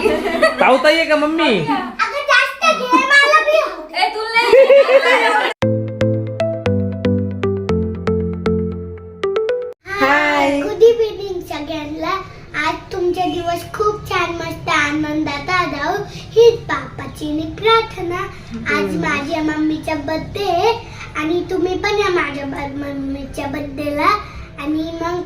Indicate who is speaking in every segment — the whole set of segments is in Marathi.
Speaker 1: पावता ये का मम्मी?
Speaker 2: हाय गुड इव्हिनिंग सगळ्यांना. आज तुमचे दिवस खूप छान मस्त आनंदात जाऊ हीच बापाची प्रार्थना. आज माझ्या मम्मीचा बर्थडे आहे आणि तुम्ही पण या माझ्या मम्मीच्या बर्थडेला आणि मग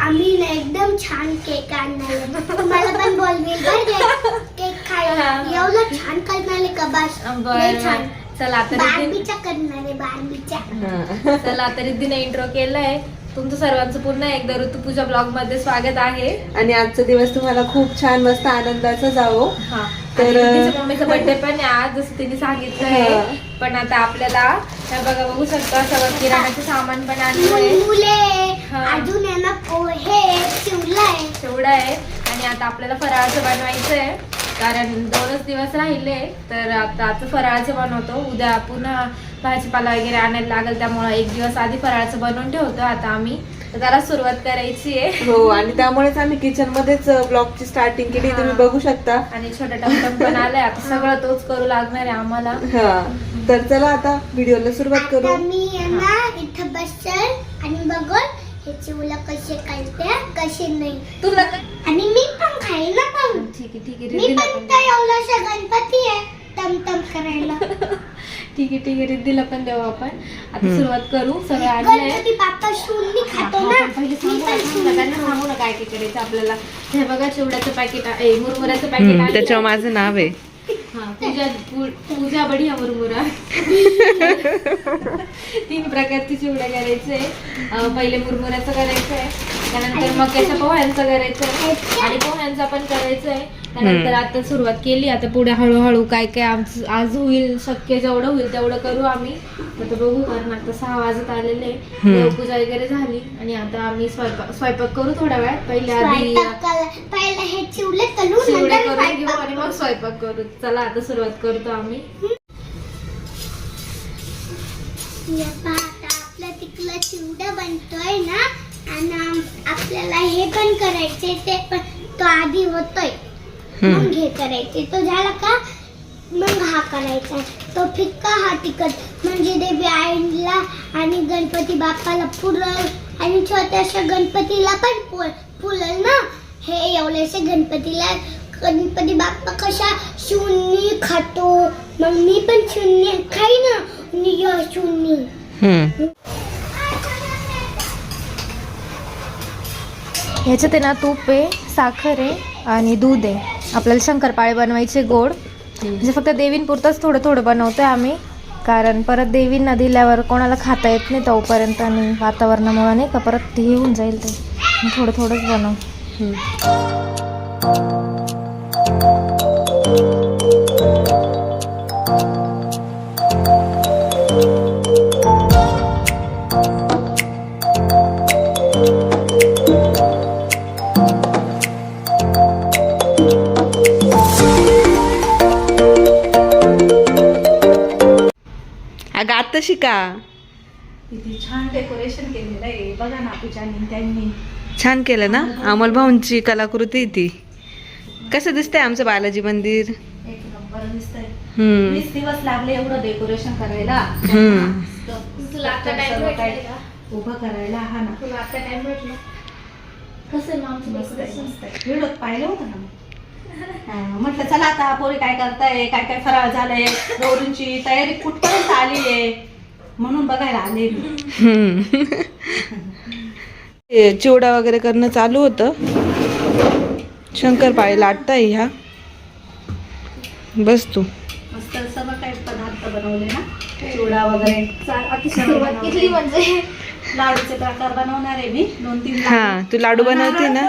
Speaker 2: आम्ही ना एकदम छान केक आणणार. तुम्हाला पण बोलवेल बरं केक खायला. एवढं छान करणार आहे का बस?
Speaker 3: बरं,
Speaker 2: लय छान.
Speaker 3: बरं. चला आता रिद्धी
Speaker 2: बारबीचा करणार आहे
Speaker 3: चला इंट्रो केलाय. तुमचं सर्वांचं पुन्हा एकदा ऋतुपूजा ब्लॉगमध्ये स्वागत आहे.
Speaker 4: आणि आजचा दिवस तुम्हाला खूप छान मस्त आनंदाचा जावो.
Speaker 3: हा.
Speaker 4: तर,
Speaker 3: मम्मीचा बर्थडे पण आहे आज जसं तिने सांगितलंय.
Speaker 4: हा.
Speaker 3: पण आता आपल्याला हे बघा बघू शकता सगळं किराणाचं सामान पण
Speaker 2: ना पोहे
Speaker 3: आहे. आणि आता आपल्याला फराळाचं बनवायचं आहे कारण दोनच दिवस राहिले तर आता आता फराळाचं बनवतो. उद्या पुन्हा भाजीपाला वगैरे आणायला लागेल त्यामुळे एक दिवस आधी फराळाचं बनवून ठेवतो आता आम्ही. तर त्याला सुरुवात करायची आहे.
Speaker 4: हो आणि त्यामुळेच आम्ही किचन मध्येच ब्लॉगची स्टार्टिंग केली. तुम्ही बघू शकता.
Speaker 3: आणि छोटा टमटम पण आलाय. आता सगळं तोच करू लागणार आहे आम्हाला.
Speaker 4: हा. तर चला आता व्हिडिओला सुरुवात करू.
Speaker 2: आता मी आहे ना इथं बसल आणि बघून हे चिवला कसे करते कसे नाही.
Speaker 3: तुला
Speaker 2: आणि मी पण खाईल ना पण.
Speaker 3: ठीक आहे ठीक आहे
Speaker 2: मी
Speaker 3: रिद्धीला
Speaker 2: पण
Speaker 3: पण
Speaker 2: एवढासा गणपती आहे करायला.
Speaker 3: ठीक आहे ठीक आहे रिद्धीला पण देऊ आपण. आता सुरुवात करू सगळं आणलंय.
Speaker 2: गणपती बाप्पा शून्य खातो
Speaker 3: हा,
Speaker 2: ना.
Speaker 3: आपण पहिले
Speaker 2: मी
Speaker 3: सांगू
Speaker 2: पण
Speaker 3: आपण
Speaker 2: शून्य
Speaker 3: सगळ्यांना सांगू ना काय काय करायचं आपल्याला. हे बघा चिवड्याचं पॅकेट आहे मुरमुऱ्याचं पॅकेट आहे
Speaker 1: त्याच्यावर माझं नाव आहे.
Speaker 3: पूजा पूजा बढिया मुरमुरा। तीन प्रकारची चिवड्या करायचे. पहिले मुरमुऱ्याचं करायचंय त्यानंतर मक्याच्या पोह्यांचं करायचंय. आणि पोह्यांचा पण करायचंय. त्यानंतर आता सुरुवात केली. आता पुढे हळूहळू काय काय आमचं आज होईल शक्य जेवढं होईल तेवढं करू आम्ही. आता बघू कारण आता सहा वाजत आलेले देवपूजा वगैरे झाली. आणि आता आम्ही स्वयंपाक स्वयंपाक करू थोड्या वेळात. पहिले आधी
Speaker 2: पहिला हे चिवले
Speaker 3: करून घेऊ आणि मग स्वयंपाक करू. चला आता सुरुवात करतो आम्ही.
Speaker 2: पहा, आता आपल्या तिकडं चिवडा बनतोय ना. आणि आपल्याला हे पण करायचे ते पण तो आधी होतोय. मग हे करायचे. तो झाला का? मग हा करायचा. तो फिक्का हा तिखट. म्हणजे देवी आईला आणि गणपती बाप्पाला फुलल आणि छोट्याशा गणपतीला पण फुल फुलल ना? हे एवढ्याशा गणपतीला गणपती बाप्पा कशा शून्य खातो? मग मी पण शून्य खाई ना? शून्य.
Speaker 1: हम्म.
Speaker 3: ह्याच्यात आहे ना तूप आहे साखर आहे आणि दूध आहे. आपल्याला शंकरपाळे बनवायचे गोड. म्हणजे फक्त देवींपुरतंच थोडं थोडं बनवतो आहे आम्ही. कारण परत देवींना दिल्यावर कोणाला खाता येत नाही तोपर्यंत आणि वातावरणामुळे नाही का परत ते हे होऊन जाईल ते. थोडं थोडंच बनव.
Speaker 4: आता शिका.
Speaker 5: किती छान डेकोरेशन केलेलं आहे. बघा ना पूजानी त्यांनी
Speaker 4: छान केलं ना? अमोल भाऊंची कलाकृती ती. कसं दिसतंय आमचं बालाजी मंदिर?
Speaker 5: एक नंबर दिसतंय.
Speaker 4: हम्म.
Speaker 5: वीस दिवस लागले एवढं डेकोरेशन करायला.
Speaker 4: हम्म.
Speaker 3: तुला आता time
Speaker 5: सर्व
Speaker 3: भेटला
Speaker 5: काही
Speaker 3: का?
Speaker 5: उभं करायला हा ना.
Speaker 3: तुला आता टाइम भेटला? कसं आहे मग आमचं
Speaker 5: मस्त आहे,
Speaker 3: decoration?
Speaker 5: मस्त आहे. व्हिडिओत पाहिलं होतं ना? म्हटलं चला आता पोरी काय करताय? काय काय फराळ झालंय? गौरींची तयारी कुठपर्यंत आली आहे? म्हणून बघायला आले. मी.
Speaker 4: हे चिवडा वगैरे करणं चालू होतं. शंकरपाळी लाटताय ह्या. बस तू.
Speaker 5: मस्त सर्व काही पदार्थ बनवले ना? चिवडा वगैरे.
Speaker 3: आता सुरुवात केली म्हणजे.
Speaker 5: लाडूचे प्रकार बनवणार आहे मी दोन तीन
Speaker 4: हा,
Speaker 5: लाडू.
Speaker 4: तू लाडू बनवते ना?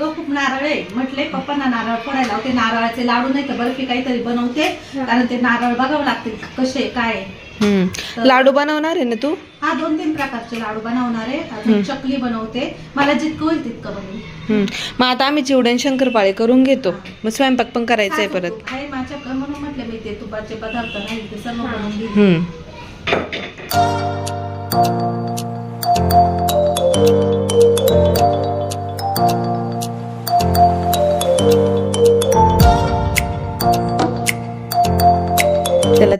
Speaker 5: ग खूप नारळ आहे. म्हटले पप्पांना नारळ फोडायला होते नारळाचे लाडू नाही तर बर्फी काहीतरी बनवते. कारण ते नारळ बघावं लागते कसे काय
Speaker 4: हम्म. लाडू बनवणार आहे ना तू?
Speaker 5: हा दोन तीन प्रकारचे लाडू बनवणार आहे. अजून चकली बनवते. मला जितकं होईल तितकं बनवून.
Speaker 4: हम्म. मग आता आम्ही चिवड्यान शंकरपाळे करून घेतो. मग स्वयंपाक पण करायचा आहे परत.
Speaker 5: आहे माझ्याकडे म्हणून म्हटलं मी ते तुपाचे पदार्थ ते सर्व बनवून घेईन
Speaker 4: हम्म.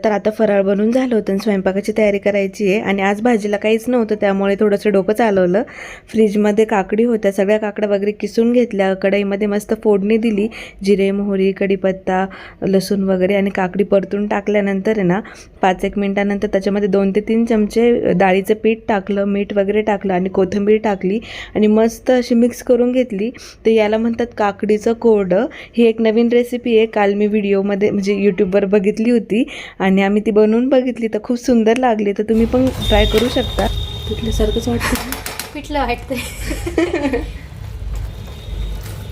Speaker 4: तर आता फराळ बनून झालं होतं आणि स्वयंपाकाची तयारी करायची आहे. आणि आज भाजीला काहीच नव्हतं त्यामुळे थोडंसं डोकं चालवलं. फ्रीजमध्ये काकडी होत्या सगळ्या काकड्या वगैरे किसून घेतल्या. कढईमध्ये मस्त फोडणी दिली जिरे मोहरी कढीपत्ता लसूण वगैरे आणि काकडी परतून टाकल्यानंतर आहे ना पाच एक मिनटानंतर त्याच्यामध्ये दोन ते तीन चमचे डाळीचं पीठ टाकलं मीठ वगैरे टाकलं आणि कोथिंबीर टाकली आणि मस्त अशी मिक्स करून घेतली. तर याला म्हणतात काकडीचं कोरडं. ही एक नवीन रेसिपी आहे. काल मी व्हिडिओमध्ये म्हणजे यूट्यूबवर बघितली होती. आणि आम्ही ती बनवून बघितली तर खूप सुंदर लागली तर तुम्ही पण ट्राय करू शकता. तिथल्यासारखंच वाटतं
Speaker 3: पिठलं वाटतंय?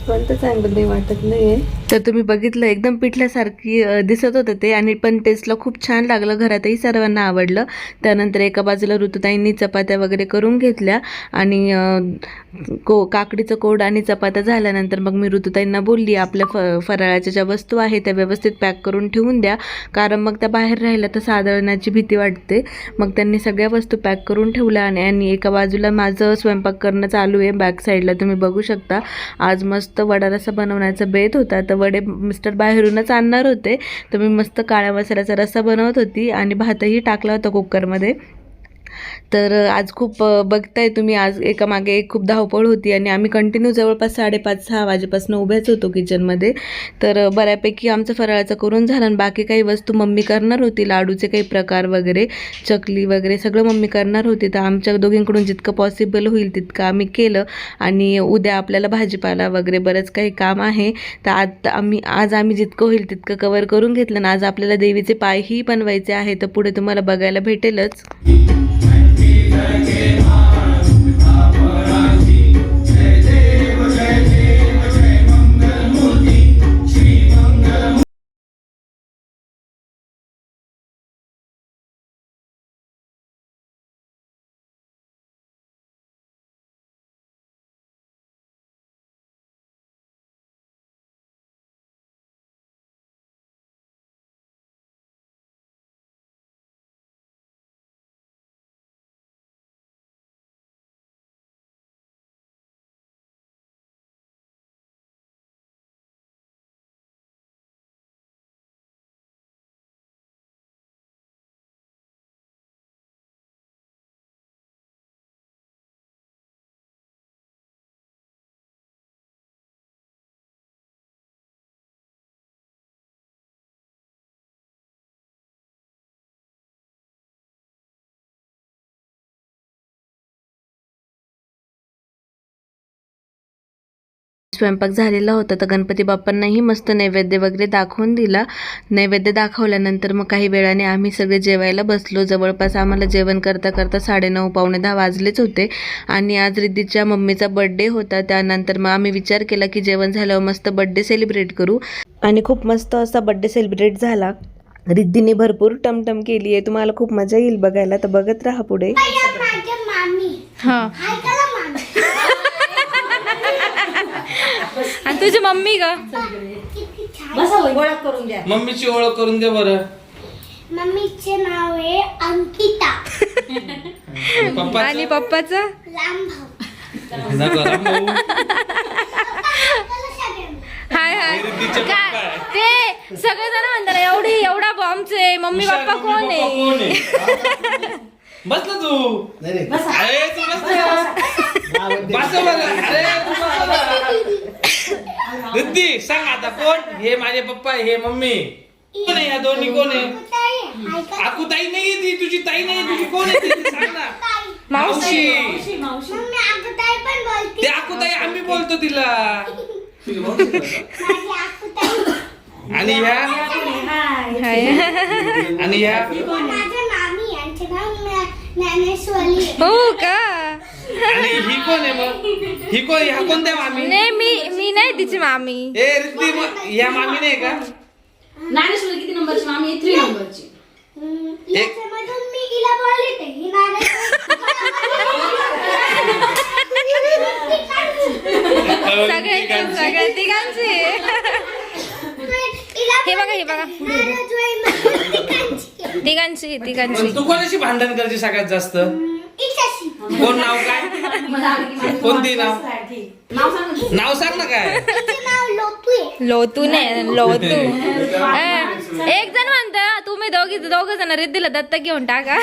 Speaker 4: पण तर चांगलं नाही वाटत नाही तर तुम्ही बघितलं एकदम पिठल्यासारखी दिसत होतं ते आणि पण टेस्टला खूप छान लागलं घरातही सर्वांना आवडलं. त्यानंतर एका बाजूला ऋतुताईंनी चपात्या वगैरे करून घेतल्या आणि को काकडीचं कोड आणि चपात्या झाल्यानंतर मग मी ऋतुताईंना बोलली आपल्या फ फराळाच्या ज्या वस्तू आहेत त्या व्यवस्थित पॅक करून ठेवून द्या. कारण मग त्या बाहेर राहिल्या तर सादळण्याची भीती वाटते. मग त्यांनी सगळ्या वस्तू पॅक करून ठेवल्या आणि आणि एका बाजूला माझं स्वयंपाक करणं चालू आहे. बॅक साईडला तुम्ही बघू शकता. आज मस्त वडा रसा बनवण्याचा बेत होता. तर वडे मिस्टर बाहेरूनच आणणार होते. तर मी मस्त काळ्या मसाल्याचा रस्सा बनवत होती आणि भातही टाकला होता कुकरमध्ये. तर आज खूप बघताय तुम्ही आज एका मागे एक खूप धावपळ होती आणि आम्ही कंटिन्यू जवळपास साडेपाच सहा वाजेपासून उभ्याच होतो किचनमध्ये तर बऱ्यापैकी आमचं फराळाचं करून झालं आणि बाकी काही वस्तू मम्मी करणार होती लाडूचे काही प्रकार वगैरे चकली वगैरे सगळं मम्मी करणार होती. तर आमच्या दोघींकडून जितकं पॉसिबल होईल तितकं आम्ही केलं आणि उद्या आपल्याला भाजीपाला वगैरे बरंच काही काम आहे. तर आता आम्ही आज आम्ही जितकं होईल तितकं कवर करून घेतलं आणि आज आपल्याला देवीचे पायही बनवायचे आहे तर पुढे तुम्हाला बघायला भेटेलच. स्वयंपाक झालेला होता तर गणपती बाप्पांनाही मस्त नैवेद्य वगैरे दाखवून दिला. नैवेद्य दाखवल्यानंतर मग काही वेळाने आम्ही सगळे जेवायला बसलो. जवळपास आम्हाला जेवण करता करता साडेनऊ पावणे दहा वाजलेच होते. आणि आज रिद्धीच्या मम्मीचा बड्डे होता. त्यानंतर मग आम्ही विचार केला की जेवण झाल्यावर मस्त बड्डे सेलिब्रेट करू. आणि खूप मस्त असा बड्डे सेलिब्रेट झाला. रिद्धीने भरपूर टमटम केली आहे तुम्हाला खूप मजा येईल बघायला. तर बघत राहा पुढे.
Speaker 3: हा
Speaker 2: हाय करा मामी
Speaker 3: आणि तुझी मम्मी का?
Speaker 5: बसा ओळख करून द्या
Speaker 1: मम्मीची ओळख करून दे बरं.
Speaker 2: मम्मीचे नाव आहे अंकिता.
Speaker 1: पप्पा
Speaker 3: आणि पप्पाचं?
Speaker 2: लांब भाऊ
Speaker 1: नको.
Speaker 3: हाय हाय.
Speaker 1: रिद्धीचे पप्पा
Speaker 3: काय
Speaker 1: आहे.
Speaker 3: ते सगळेजण म्हणतात एवढी एवढा बॉम्बचे मम्मी
Speaker 1: हुशार
Speaker 3: पप्पा कोण
Speaker 1: मम्मी
Speaker 3: आहे?
Speaker 1: कोण आहे? बस ना तू. अरे तू बस ना. बस बरं. अरे तू बस ना. रिद्धी सांग आता कोण? हे माझे पप्पा हे मम्मी. कोण आहे या दोन्ही? कोण आहे. आकू ताई नाहीये ती तुझी ताई नाहीये तुझी कोण आहे ती? सांग ना. मावशी.
Speaker 2: मम्मी आकुताई पण बोलते.
Speaker 1: ते आकू ताई आम्ही बोलतो तिला. आणि ह्या
Speaker 3: हाय.
Speaker 1: आणि ह्या
Speaker 2: माझ्या मामी यांचे नाव ज्ञा- ज्ञानेश्वरी आहे.
Speaker 3: हो का?
Speaker 1: आणि ही कोण आहे मग? ही कोण ह्या कोणत्या मामी?
Speaker 3: नाही मी मी नाही तिची मामी.
Speaker 1: ए रिद्धी मग मामी नाही का?
Speaker 5: ज्ञानेश्वरी किती नंबरची मामी थ्री नंबरची.
Speaker 2: हम्म, याच्यामधून मी हिला बोलले ते ही
Speaker 3: सगळ्यांची सगळ्या तिघांची. हे बघा, हे बघा. तिघांची तिघांची
Speaker 1: तू कोणाशी भांडण करते सगळ्यात जास्त? कोण नाव काय? कोणती नाव?
Speaker 5: नाव सांग ना.
Speaker 1: नाव सांग ना काय?
Speaker 2: नाव लोतू आहे.
Speaker 3: लोतू. एक जण म्हणत तुम्ही दोघी दोघ जण रिद्धीला दत्तक घेऊन टाका.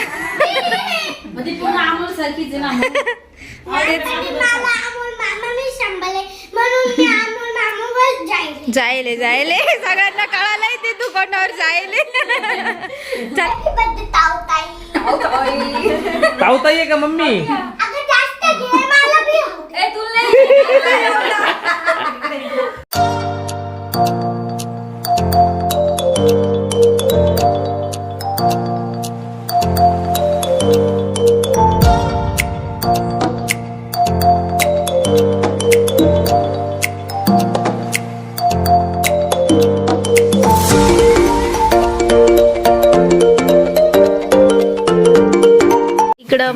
Speaker 3: जायले. जायले सगळ्यांना कळालंय ते तू कोणावर जायले
Speaker 2: बद्दल तावताई.
Speaker 1: तावता ये का मम्मी?
Speaker 3: तुला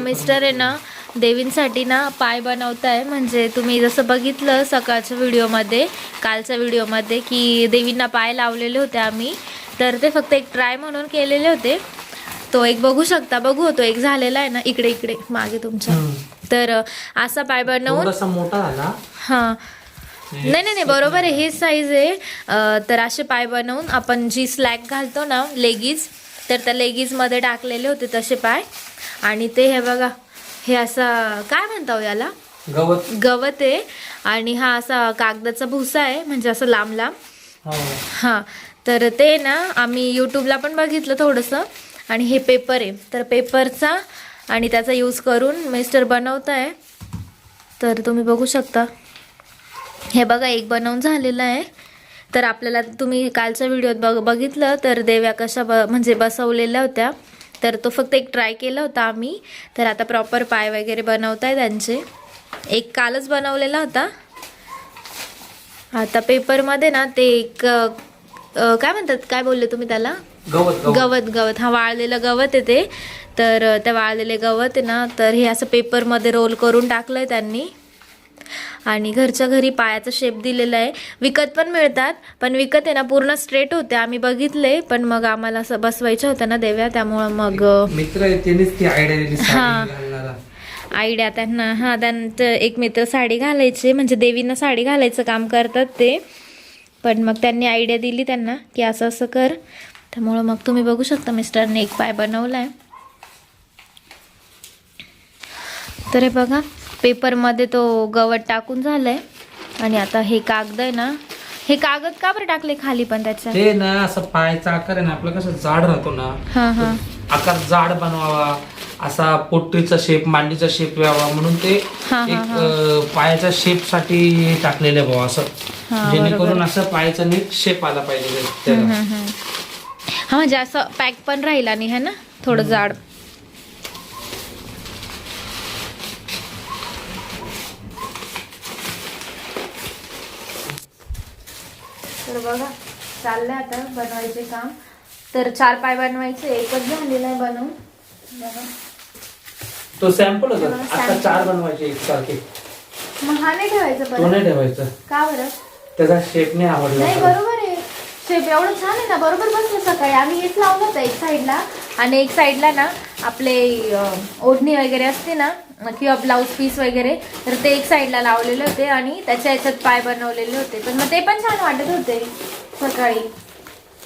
Speaker 3: मिस्टर आहे ना देवींसाठी ना पाय बनवताय. म्हणजे तुम्ही जसं बघितलं सकाळच्या व्हिडिओमध्ये कालच्या व्हिडिओमध्ये की देवींना पाय लावलेले होते आम्ही. तर ते फक्त एक ट्राय म्हणून केलेले होते. तो एक बघू शकता. बघू तो एक झालेला आहे ना इकडे इकडे मागे तुमच्या. तर असा पाय बनवून
Speaker 1: मोठा झाला.
Speaker 3: हां. नाही नाही नाही बरोबर आहे. हेच साईज आहे. तर असे पाय बनवून आपण जी स्लॅक घालतो ना लेगीज तर त्या लेगीजमध्ये टाकलेले होते तसे पाय. आणि ते हे बघा हे असं काय म्हणता हो याला?
Speaker 1: गवत.
Speaker 3: गवत आहे. आणि हा असा कागदाचा भुसा आहे म्हणजे असं लांब लांब.
Speaker 1: हो.
Speaker 3: हां तर ते ना आम्ही यूट्यूबला पण बघितलं थोडंसं. आणि हे पेपर आहे. तर पेपरचा आणि त्याचा यूज करून मिस्टर बनवत आहे तर तुम्ही बघू शकता. हे बघा एक बनवून झालेलं आहे. तर आपल्याला तुम्ही कालच्या व्हिडिओत बघ बघितलं तर देव्या कशा ब म्हणजे बसवलेल्या होत्या. तर तो फक्त एक ट्राय केला होता आम्ही. तर आता प्रॉपर पाय वगैरे बनवत आहे त्यांचे. एक कालच बनवलेला होता. आता पेपरमध्ये ना ते एक काय म्हणतात? काय बोलले तुम्ही त्याला?
Speaker 1: गवत गवत.
Speaker 3: हा वाळलेलं गवत आहे ते. तर त्या वाळलेले गवत आहे ना तर हे असं पेपरमध्ये रोल करून टाकलं आहे त्यांनी. आणि घरच्या घरी पायाचा शेप दिलेला आहे. विकत पण मिळतात पण विकत आहे ना पूर्ण स्ट्रेट होते. आम्ही बघितले पण मग आम्हाला असं बसवायच्या होत्या ना देव्या त्यामुळं मग
Speaker 1: मित्र
Speaker 3: हा. आयडिया त्यांना हां त्यांचं एक मित्र साडी घालायचे म्हणजे देवींना साडी घालायचं काम करतात ते. पण मग त्यांनी आयडिया दिली त्यांना की असं असं कर. त्यामुळं मग तुम्ही बघू शकता मिस्टरने एक पाय बनवला आहे तर हे बघा पेपरमध्ये तो गवत टाकून झालाय. आणि आता हे कागद आहे ना हे कागद का बरं टाकले खाली पण त्याच्या
Speaker 1: ते ना असं पायाचा आकार आहे ना आपला कसं जाड राहतो ना.
Speaker 3: हां हां.
Speaker 1: आकार जाड बनवावा असा पोटरीचा शेप मांडीचा शेप यावा म्हणून ते
Speaker 3: हा, हा,
Speaker 1: एक अं, पायाच्या शेपसाठी टाकलेलं भाऊ असं.
Speaker 3: हा,
Speaker 1: जेणेकरून असं पायाचा नीट शेप आला पाहिजे त्याला.
Speaker 3: हा म्हणजे असं पॅक पण राहील आणि है ना थोडं जाड. बघा चाललंय आता बनवायचे काम. तर चार पाय बनवायचे एकच झालेलं आहे बनवून. बघा.
Speaker 1: तो सॅम्पल होता.
Speaker 3: हा,
Speaker 1: आता
Speaker 3: sample.
Speaker 1: चार बनवायचे एकसारखे.
Speaker 3: मग हा नाही ठेवायचं
Speaker 1: तो
Speaker 3: परत
Speaker 1: नाही ठेवायचा.
Speaker 3: का बरं?
Speaker 1: त्याचा शेप नाही आवडला
Speaker 3: नाही. बरोबर आहे. शेप एवढं छान आहे ना बरोबर बसलं सकाळी. आम्ही हेच लावलं होतं एक साईडला आणि एक साईडला ना आपले ओढणी वगैरे असते ना किंवा ब्लाऊज पीस वगैरे तर ते एक साईडला लावलेले होते आणि त्याच्या याच्यात पाय बनवलेले होते. पण मग ते पण छान वाटत होते सकाळी.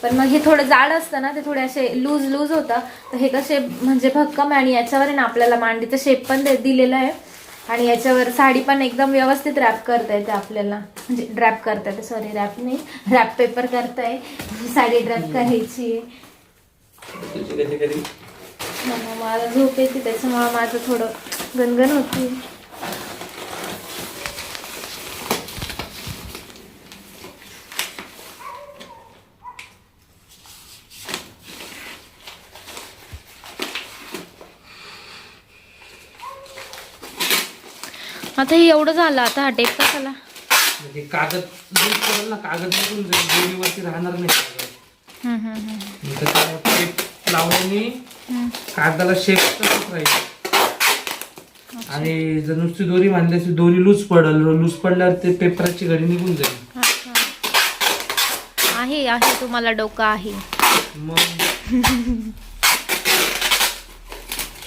Speaker 3: पण मग हे थोडं जाड असतं ना ते थोडे असे लूज लूज होतं. तर हे कसे म्हणजे भक्कम आहे आणि याच्यावर ना आपल्याला मांडीचा शेप पण दे- दिलेला आहे. आणि याच्यावर साडी पण एकदम व्यवस्थित रॅप करता येते आपल्याला. म्हणजे ड्रॅप करता येते सॉरी रॅप नाही. रॅप पेपर करताय. साडी ड्रॅप करायची आहे.
Speaker 1: तुझी कधी कधी
Speaker 3: मला झोप येते त्याच्यामुळे माझं थोडं गणगण होती आता हे एवढं झालं आता हा टेप कशाला
Speaker 1: म्हणजे कागद करेल ना कागद जाईल दोरीवरती राहणार नाही कागद. टेप लावल्याने कागदाला शेप तसंच राहील. आणि जर नुसती दोरी बांधली असती दोरी लूज पडल लूज पडल्यावर ते पेपराची घडी निघून जाईल.
Speaker 3: आहे आहे तुम्हाला डोकं आहे.
Speaker 1: मग?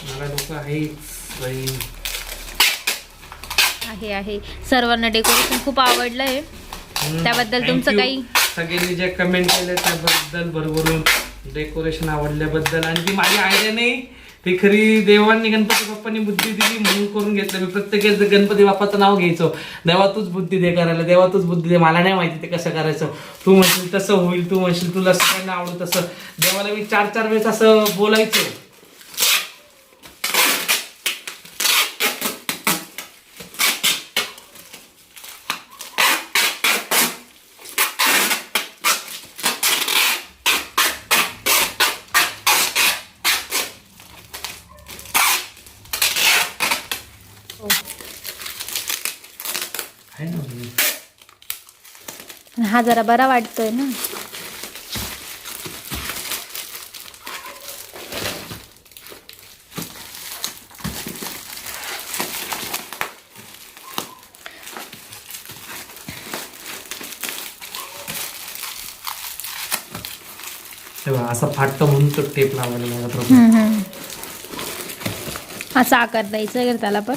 Speaker 1: मला डोकं आहेच बाई
Speaker 3: आहे आहे. सर्वांना डेकोरेशन खूप आवडलंय.
Speaker 1: हम्म.
Speaker 3: त्याबद्दल तुमचं. काही
Speaker 1: सगळ्यांनी जे कमेंट केले त्याबद्दल भरभरून डेकोरेशन आवडल्याबद्दल. आणि ती माझी आयडिया नाही. ती खरी देवांनी गणपती बाप्पांनी बुद्धी दिली म्हणून करून घेतलं. मी प्रत्येक गणपती बाप्पाचं नाव घ्यायचो. देवा तूच बुद्धी दे करायला. देवा तूच बुद्धी दे. मला नाही माहिती ते कसं करायचं. तू म्हणशील तसं होईल. तू म्हणशील तुला सगळ्यांना आवडत तसं. देवाला मी चार चार वेळेस असं बोलायचो आहे ना
Speaker 3: हा जरा बरा वाटतोय ना.
Speaker 1: तेव्हा असं फाटतं म्हणून तो टेप लावायला लागत
Speaker 3: आकार द्यायचा आहे का त्याला पण.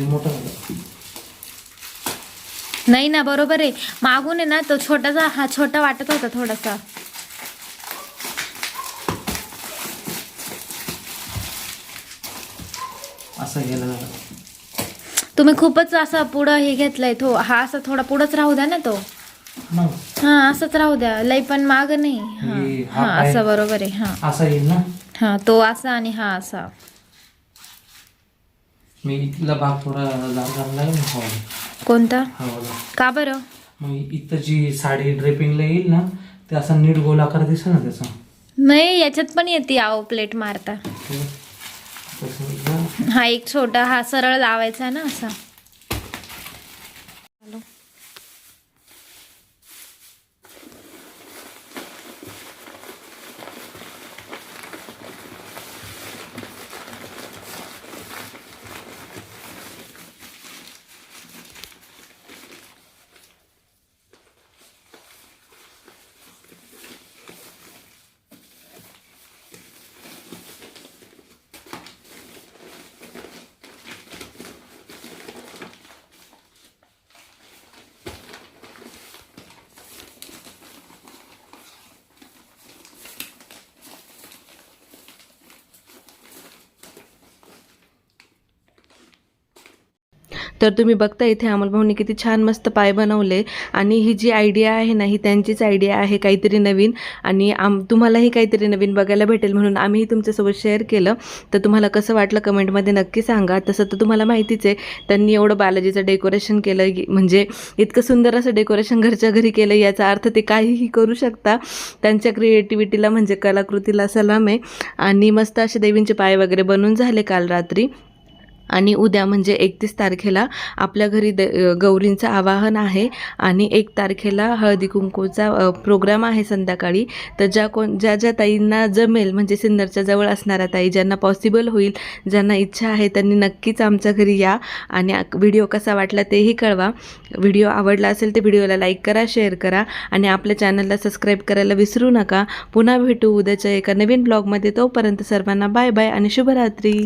Speaker 1: मोठा झाला.
Speaker 3: नाही ना बरोबर आहे. मागून आहे ना तो छोटासा हा छोटा वाटत होता थोडासा.
Speaker 1: असं गेलं
Speaker 3: तुम्ही खूपच असा पुढं हे घेतलंय. तो हा असा थोडा पुढंच राहू द्या ना तो. हा असंच राहू द्या. लई पण माग नाही. हा
Speaker 1: हे हा
Speaker 3: हा
Speaker 1: पाय-
Speaker 3: असं बरोबर आहे. हा.
Speaker 1: असा येईल ना?
Speaker 3: हा तो असा आणि हा असा.
Speaker 1: मी इथला भाग थोडा जाड झाला आहे ना हवा
Speaker 3: कोणता
Speaker 1: हवाला
Speaker 3: का बरं?
Speaker 1: मग इथं जी साडी ड्रेपिंगला येईल ना ते असा नीट गोलाकार दिसेल ना त्याचा.
Speaker 3: नाही याच्यात पण येते आव प्लेट मारता.
Speaker 1: तसं.
Speaker 3: हा एक छोटा हा सरळ लावायचा ना असा.
Speaker 4: तर तुम्ही बघता इथे अमोल किती छान मस्त पाय बनवले. आणि ही जी आयडिया आहे ना ही त्यांचीच आयडिया आहे काहीतरी नवीन. आणि आम तुम्हालाही काहीतरी नवीन बघायला भेटेल म्हणून आम्हीही तुमच्यासोबत शेअर केलं. तर तुम्हाला कसं वाटलं कमेंटमध्ये नक्की सांगा. तसं तर तुम्हाला माहितीच आहे त्यांनी एवढं बालाजीचं डेकोरेशन केलं. म्हणजे इतकं सुंदर असं डेकोरेशन घरच्या घरी केलं याचा अर्थ ते काहीही करू शकता. त्यांच्या क्रिएटिव्हिटीला म्हणजे कलाकृतीला सलाम आहे. आणि मस्त असे देवींचे पाय वगैरे बनून झाले काल रात्री. आणि उद्या म्हणजे एकतीस तारखेला आपल्या घरी द गौरींचं आवाहन आहे आणि एक तारखेला हळदी कुंकूचा प्रोग्राम आहे संध्याकाळी. तर ज्या कोण ज्या ज्या ताईंना जमेल म्हणजे सिन्नरच्या जवळ असणाऱ्या ताई ज्यांना पॉसिबल होईल ज्यांना इच्छा आहे त्यांनी नक्कीच आमच्या घरी या आणि व्हिडिओ कसा वाटला तेही कळवा. व्हिडिओ आवडला असेल तर व्हिडिओला लाईक करा शेअर करा आणि आपल्या चॅनलला सबस्क्राईब करायला विसरू नका. पुन्हा भेटू उद्याच्या एका नवीन ब्लॉगमध्ये. तोपर्यंत सर्वांना बाय बाय आणि शुभरात्री.